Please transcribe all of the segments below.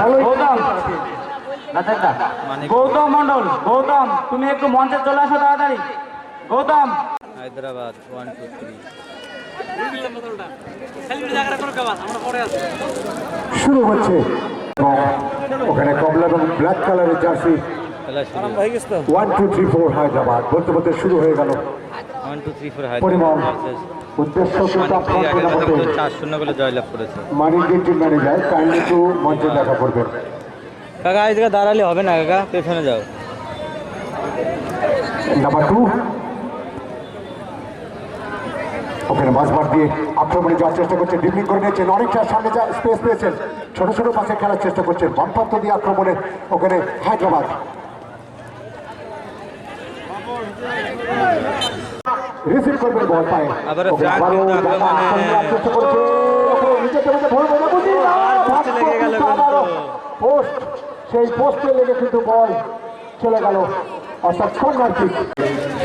Follow Gautam Mondal Gautam তুমি একটু মঞ্চে চলে আসো তাড়াতাড়ি। Gautam. Hyderabad one two three শুরু হচ্ছে। ওখানে কমলা এবং ব্ল্যাক কালারের jersey. One two three four Hyderabad. বলতে বলতে শুরু হয়ে গেল। One two three four Parimal উদ্দেশ্য কিন্তু আপনার টুর্নামেন্টে চার শূন্য করে জয়লাভ করেছে। মানিকের টিম ম্যানেজার কাইন্ডলি একটু মঞ্চে দেখা করবেন কাকা এই দাঁড়ালে হবে না কাকা? পেছনে যাও। নাম্বার টু ওখানে মাঝমাঠ দিয়ে আক্রমণে যাওয়ার চেষ্টা করছেন ডিবলিং করে নিয়েছেন অনেকটা সামনে যা স্পেস পেয়েছেন। ছোট ছোট পাশে খেলার চেষ্টা করছেন বামপান্ত দিয়ে আক্রমণে ওখানে হায়দ্রাবাদ। রিসিভ করবেন বল পায়ে। আবার ফ্রাঙ্ক কিন্তু আক্রমণে- বুঝি? না, পোস্টে লেগে গেল কিন্তু। পোস্ট সেই পোস্টে লেগে কিন্তু বল চলে গেল। অর্থাৎ কর্নার কিক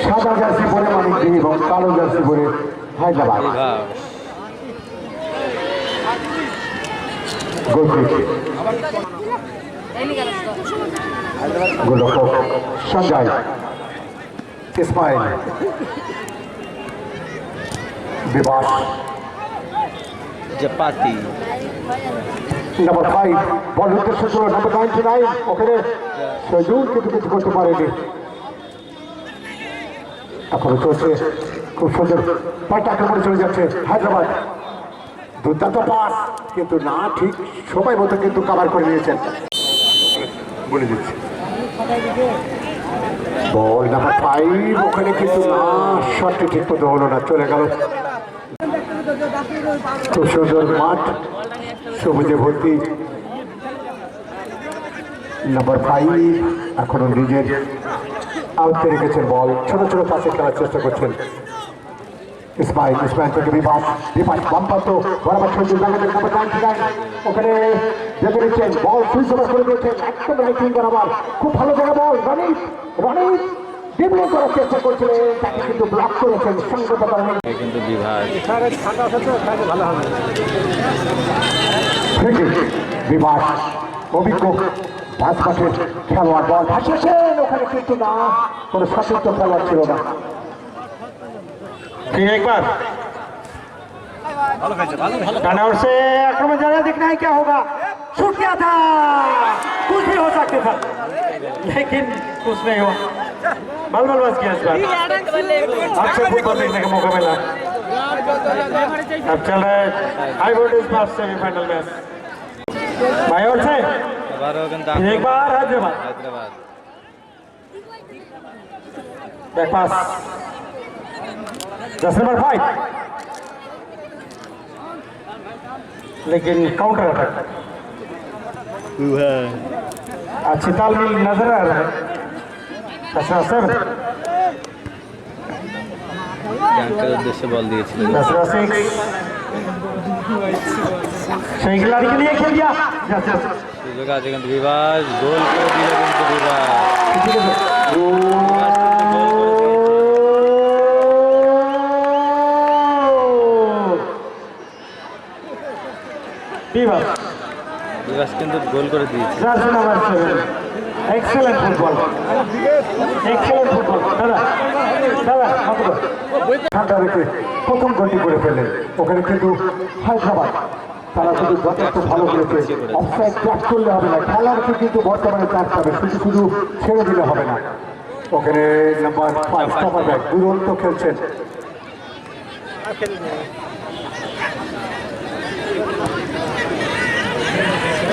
সাদা জার্সি পরে মানিক এবং কালো জার্সি পরে হায়দ্রাবাদ। গোলরক্ষক Sanjay Ismail number five ball উদ্দেশ্য ছিল নাম্বার নাইনটি নাইন ওখানে সজুল কিন্তু কিছু করতে পারেনি। এখনও চলছে খুব সুন্দর পাল্টা আক্রমণে চলে যাচ্ছে হায়দ্রাবাদ। দুর্দান্ত পাস কিন্তু না ঠিক সময় মতো কিন্তু কাভার করে নিয়েছেন। বলে দিচ্ছি। বল নাম্বার ফাইভ ওখানে কিন্তু না শটটি ঠিক মতো হলো না চলে গেল। খুব সুন্দর মাঠ সবুজে ভর্তি নাম্বার ফাইভ এখনও নিজের আউটে রেখেছেন বল। ছোট ছোট পাশে খেলার চেষ্টা করছেন ইসমাইল। ইসমাইল থেকে বিপাস বিপাস বামপান্ত বরাবর Sanjeev Bangladesh number ninety nine ওখানে দেখে নিচ্ছেন বল সুইচ ওভার করে দিয়েছেন। একদম রাইটিং বরাবর খুব ভালো জায়গা বল, রনিত রনিত। ডিবলিং করার চেষ্টা করছিলেন তাকে কিন্তু ব্লক করেছেন সঙ্গত কারণে এ কিন্তু বিভাগ থেকে বিভাগ অভিজ্ঞ পাঁচ মাঠের খেলোয়াড় বল ভাসিয়েছেন ওখানে কিন্তু না কোনো সতীর্থ খেলোয়াড় ছিল না একবার रनआउट से आक्रमण जारी दिखना है क्या होगा शूट किया था कुछ भी हो सकते था लेकिन कुछ नहीं हुआ मलमल बस किया इस बार। अच्छे फुटबॉल देखने का मौका मिला। अब चल रहा है high voltage pass semifinal match भाई और से। एक बार हैदराबाद। हैदराबाद बैक पास दस नंबर फाइव लेकिन काउंटर अटैक अच्छी तालमेल नज़र आ रहा है। আচ্ছা, আচ্ছা। বল দিয়েছিলেন তাছাড়া আচ্ছা, সিক্স সেই খেলোয়াড় কে নিয়ে আছে কিন্তু বিভাস গোল করে দিল কিন্তু বিভাস। বিভাস। বিভাস কিন্তু গোল করে দিয়েছে। Excellent football. Excellent football. দাদা দাদা ঠান্ডা রেখে প্রথম গোলটি করে ফেললেন। ওখানে কিন্তু হায়দ্রাবাদ। তারা কিন্তু যথেষ্ট ভালো করেছে অফসাইড ট্র্যাক করলে হবে না। খেলার কিন্তু বর্তমানে চাপ পাবে শুধু শুধু ছেড়ে দিলে হবে না। ওখানে নাম্বার ফাইভ স্টপার ব্যাক দুরন্ত খেলছেন।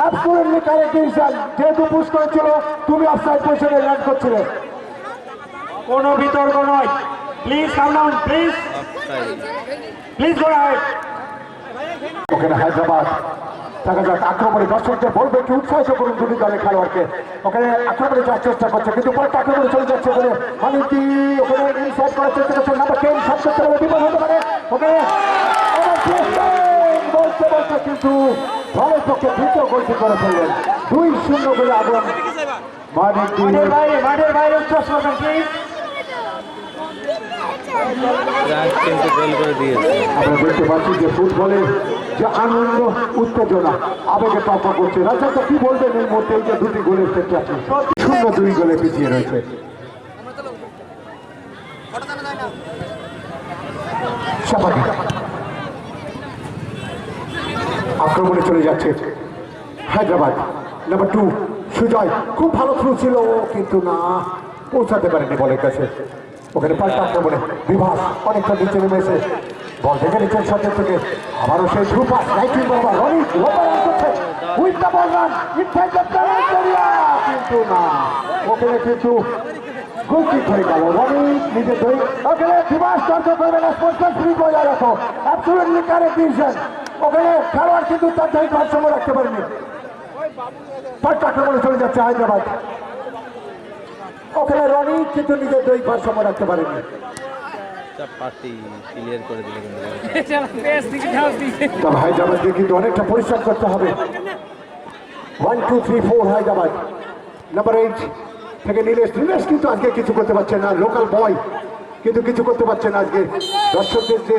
অ্যাবসলিউটলি কারেক্ট ডিসিশন যেহেতু পুশ করেছিল তুমি অফসাইড পজিশনে ল্যান্ড করছিলে। কোনো বিতর্ক নয়। Please come down please please go ahead ওখানে হায়দ্রাবাদ। দেখা যাক, আক্রমণে দর্শকদের বলবে কি উৎসাহিত করুন দুটি দলের খেলোয়াড়কে। ওখানে আক্রমণে যাওয়ার চেষ্টা করছে, কিন্তু পরে আক্রমণে চলে যাচ্ছে ওখানে। মানিকি ওখানে ইনসাইড করার চেষ্টা করছে, নাম্বার টেন সাত করতে পারে, বিপদ হতে পারে। ওখানে বলতে বলতে কিন্তু পক্ষে দ্বিতীয় গোলটি করে ফেললেন। দুই শূন্য করে আগুন মাঠের বাইরে মাঠের বাইরে উচ্চ স্লোগান প্লিজ ফ্রান্স কিন্তু গোল করে দিয়েছে। আমরা দেখতে পাচ্ছি যে ফুটবলের যে আনন্দ উত্তেজনা আবেগে টপা করছে। রাজাটা কি বলবেন এই মুহূর্তে? এই যে দুটি গোলের ক্ষেত্রে শূন্য দুই গোলে পিছিয়ে রয়েছে। সাপাকি আক্রমণে চলে যাচ্ছে। হায়দ্রাবাদ নাম্বার টু সুজয়, খুব ভালো থ্রু ছিল কিন্তু না, পৌঁছাতে পারেনি বলের কাছে। ওখানে পাল্টা আক্রমণে বিভাস অনেকটা নিচে নেমে এসে বল দেখে নিচ্ছেন সাথে থেকে। আবারও সেই through pass writing with ball কিন্তু না। ওখানে কিন্তু গোলকিক হয়ে গেল। রনি নিজে ধরে, ওখানে বিভাস তর্ক করবে না স্পোর্টসম্যান ফ্রি বজায় রাখো। কারেক্ট ডিসিশন ওখানে খেলোয়াড় কিন্তু তার ধরে ভারসাম্য রাখতে পারেনি। পাল্টা আক্রমণে চলে যাচ্ছে হায়দ্রাবাদ। ওখানে রনি কিন্তু নিজের দই ভারসাম্য রাখতে পারেনি। করে কিন্তু হায়দ্রাবাদকে কিন্তু অনেকটা পরিশ্রম করতে হবে। One two three four Hyderabad. Number eight থেকে নীলেশ। নীলেশ কিন্তু আজকে কিছু করতে পারছে না। লোকাল বয় কিন্তু কিছু করতে পারছে না আজকে। দর্শকদের যে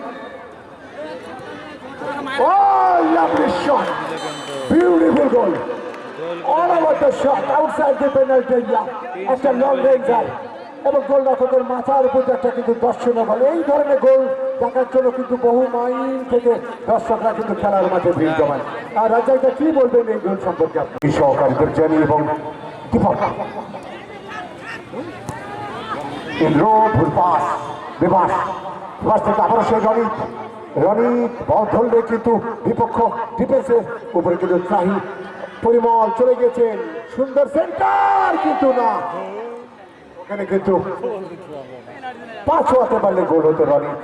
ও lovely shot beautiful goal all over the shot. Outside the penalty area. একটা লং রেঞ্জার এবং গোল রক্ষকের মাথার উপর একটা কিন্তু দর্শনা বলে। এই ধরনের গোল দেখার জন্য কিন্তু বহু মাইল থেকে দর্শকরা কিন্তু খেলার মাঠে ভিড় জমায় আর রাজাইটা কি বলবেন এই গোল সম্পর্কে আপনি? সহকারীদের জানি এবং দীপক। ইন্দ্র ভুল পাস বিবাস পাস থেকে আবারও সেই রনিত। রনিত বল ধরলে কিন্তু বিপক্ষ ডিফেন্সের উপরে কিন্তু ত্রাহি পরিমল চলে গেছেন সুন্দর সেন্টার কিন্তু না ওখানে কিন্তু পাঁচ হতে পারলে গোল হতো রনিত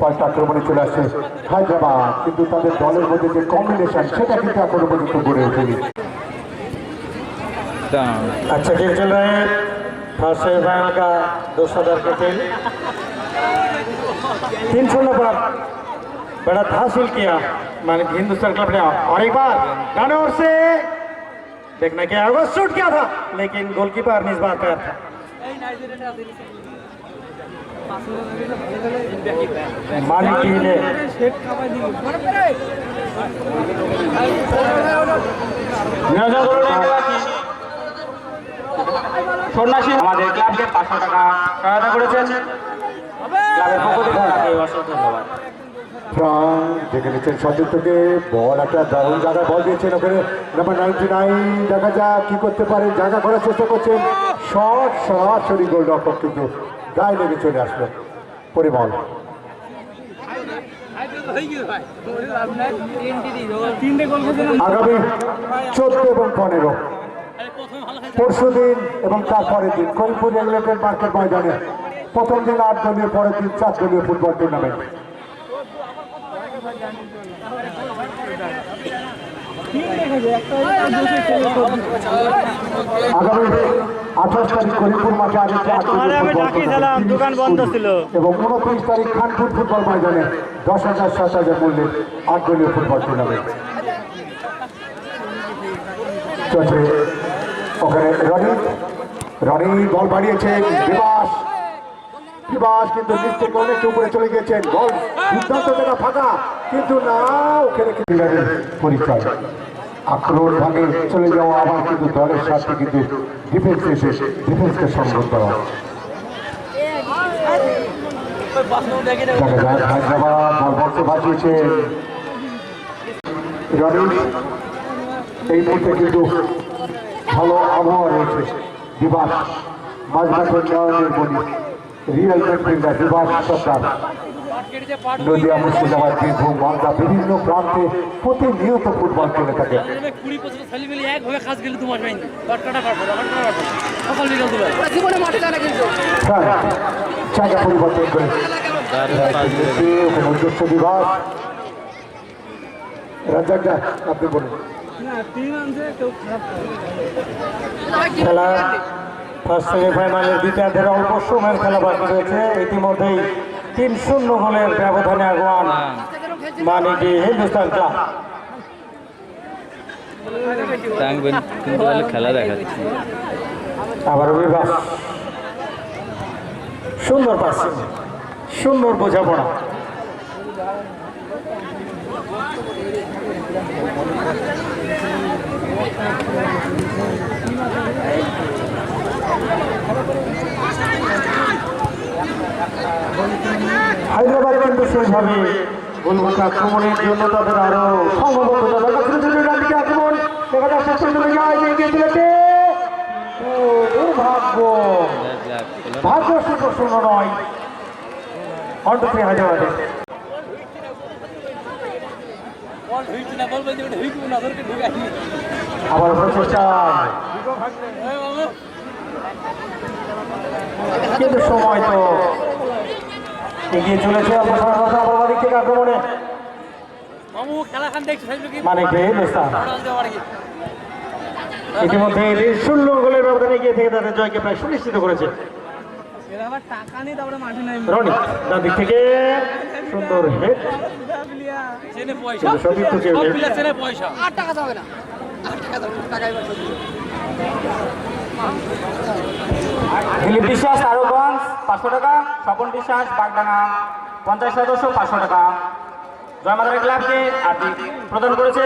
পাল্টা আক্রমণে চলে আসছে হায়দ্রাবাদ কিন্তু তাদের দলের মধ্যে যে কম্বিনেশন সেটা কিন্তু এখনো পর্যন্ত গড়ে ওঠেনি अच्छा खेल चल रहा है फर्स्ट सेमीफाइनल का दो सदर का खेल तीन शून्य पर बढ़त हासिल किया माने कि हिंदुस्तान क्लब ने और एक बार दाने ओर से देखना क्या होगा शूट किया था लेकिन गोलकीपर ने इस बार पैर था मानिक टीम ने নিয়োজন করুন এলাকাবাসী। সন্ন্যাসী আমাদের ক্লাবকে পাঁচশো টাকা সহায়তা করেছেন দেখে নিচ্ছেন সতীর্থকে বল একটা দারুণ জায়গায় বল দিয়েছেন ওখানে নাম্বার নাইনটি নাইন দেখা যাক কি করতে পারে জায়গা করার চেষ্টা করছেন। শট সরাসরি গোল রক্ষক কিন্তু গায়ে লেগে চলে আসলো পরিমল। আগামী চোদ্দ এবং পনেরো। পরশু দিন এবং তারপরের দিন করিমপুর রেগুলেটর মার্কেট ময়দানে প্রথম দিন আট দলীয় পরের দিন চার দলীয় ফুটবল টুর্নামেন্ট আগামী আঠাশ তারিখ মাঠে। এবং উনত্রিশ তারিখ খানপুর ফুটবল ময়দানে দশ হাজার সাত হাজার মূল্যে আট দলীয় ফুটবল টুর্নামেন্ট চলছে। ওখানে রনি রনি বল বাড়িয়েছেন বিবাস। বিবাস কিন্তু নিচ থেকে অনেকটা উপরে চলে গেছেন বল সিদ্ধান্ত জায়গা ফাঁকা কিন্তু না ওখানে পরিচয়। আক্রমণ ভাগে চলে যাওয়া আবার কিন্তু দলের সাথে কিন্তু ডিফেন্স এসে ডিফেন্সকে সঙ্গ দেওয়া হায়দ্রাবাদ বল বলতে বাঁচিয়েছেন এই মুহূর্তে কিন্তু ভালো আবহাওয়া রয়েছে। দিবাস মাঝমাঠের বলি। রিয়েল মিডফিল্ডার দিবাস সরকার নদিয়া মুর্শিদাবাদ বীরভূম মালদা বিভিন্ন প্রান্তে প্রতিনিয়ত ফুটবল খেলে থাকে। জায়গা পরিবর্তন করে। দিবাস রাজ্জাক দা, আপনি বলুন। খেলা ফার্স্ট সেমিফাইনালের দ্বিতীয়ার্ধের অল্প সময়ের খেলা বাকি রয়েছে। ইতিমধ্যেই তিন শূন্য গোলের ব্যবধানে আগুয়ান মানিটি হিন্দুস্তান ক্লাব। টাঙ্গবেন কিন্তু ভালো খেলা দেখাচ্ছে। আবার বিভাগ সুন্দর পাস সুন্দর বোঝাপড়া। হায়দ্রাবাদ কিন্তু সেইভাবে গোলমুখ আক্রমণের জন্য তাদের আরও সম্ভবত দিকে আক্রমণ। দেখা যায় এগিয়ে আবার প্রচেষ্টা কিন্তু সময় তো এগিয়ে চলেছে থেকে আক্রমণে। মানে ইতিমধ্যে শূন্য গোলের ব্যবধানে এগিয়ে থেকে তাদের জয়কে প্রায় সুনিশ্চিত করেছে। আবার টাকা নেই তারপরে রনি তার দিক থেকে সুন্দর হেড। পয়সা। দিলীপ বিশ্বাস, তারকগঞ্জ, পাঁচশো টাকা। স্বপন বিশ্বাস, বাগডাঙ্গা, পঞ্চাশ সদস্য পাঁচশো টাকা। জয়মাতারা ক্লাবকে আর্থিক প্রদান করেছে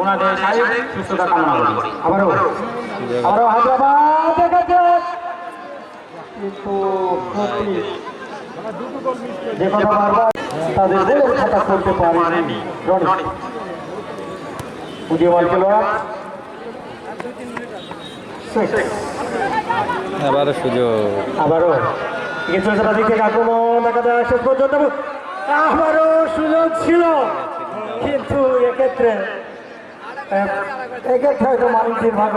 ওনাদের শারীরিক সুস্থতা কামনা করি। আবারও আবারও হায়দ্রাবাদ। আবারও সুযোগ। আবারও। চলেছে দিক থেকে আক্রমণ যায় শেষ পর্যন্ত। আবারও সুযোগ ছিল। কিন্তু এক্ষেত্রে এক্ষেত্রে হয়তো মানিকজির ভাগ্য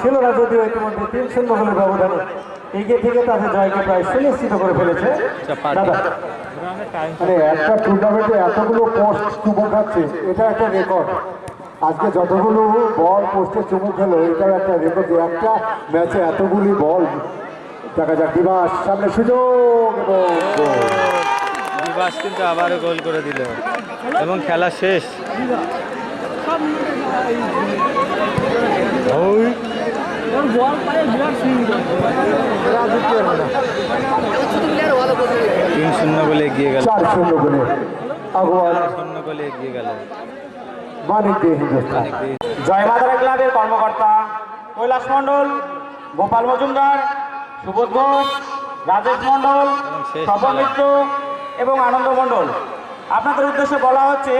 ছিল না যদিও ইতিমধ্যে তিন শূন্য গোলের ব্যবধানে এগিয়ে থেকে তাদের জয়কে প্রায় সুনিশ্চিত করে ফেলেছে। দাদা মানে একটা টুর্নামেন্টে এতগুলো পোস্ট চুমু খাচ্ছে এটা একটা রেকর্ড আজকে যতগুলো বল পোস্টে চুমু খেলো এটাও একটা রেকর্ড যে একটা ম্যাচে এতগুলি বল। দেখা যাক দিবাস সামনে সুযোগ এবং দিবাস কিন্তু আবারও গোল করে দিল এবং খেলা শেষ। তিন শূন্য বলে এগিয়ে গেল। চার শূন্য গোলে। আগুয়াল শূন্য বলে এগিয়ে গেল। মানিক হিন্দুস্তান জয়মাতারা ক্লাবের কর্মকর্তা কৈলাস মণ্ডল গোপাল মজুমদার সুবোধ ঘোষ রাজেশ মণ্ডল স্বপন মিত্র এবং আনন্দ মণ্ডল। আপনাদের উদ্দেশ্যে বলা হচ্ছে